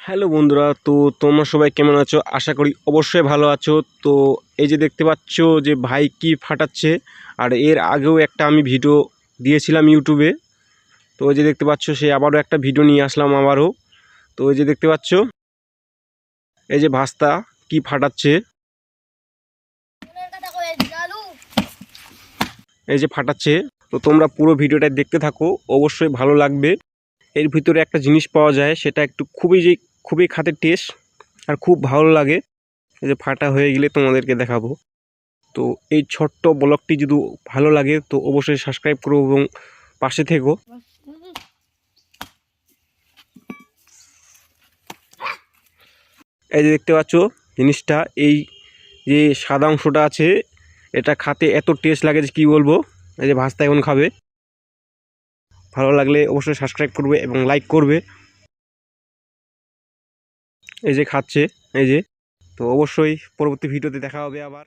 Hello বন্ধুরা, তো তোমরা সবাই কেমন আছো? আশা করি অবশ্যই ভালো আছো। তো এই যে দেখতে পাচ্ছ যে ভাই কি ফাটাচ্ছে, আর এর আগেও একটা আমি ভিডিও দিয়েছিলাম ইউটিউবে। তো ওই যে দেখতে পাচ্ছ, সে আবারও একটা ভিডিও নিয়ে আসলাম আবারও। তো ওই যে দেখতে পাচ্ছ, এই যে ভাস্তা কি ফাটাচ্ছে। এই যে ফাটাচ্ছে, তো তোমরা পুরো ভিডিওটা দেখতে থাকো, অবশ্যই ভালো লাগবে। এর ভিতরে একটা জিনিস পাওয়া যায়, সেটা একটু খুবই যে খুবই খাতে টেস্ট আর খুব ভালো লাগে। এই যে ফাটা হয়ে গেলে তোমাদেরকে দেখাবো। তো এই ছোট্ট ব্লগটি যদি ভালো লাগে, তো অবশ্যই সাবস্ক্রাইব করো এবং পাশে থেকো। এই যে দেখতে পাচ্ছ জিনিসটা, এই যে সাদা অংশটা আছে, এটা খাতে এত টেস্ট লাগে যে কী বলব? এই যে ভাস্তা এখন খাবে। ভালো লাগলে অবশ্যই সাবস্ক্রাইব করবে এবং লাইক করবে। এই যে খাচ্ছে এই যে। তো অবশ্যই পরবর্তী ভিডিওতে দেখা হবে আবার।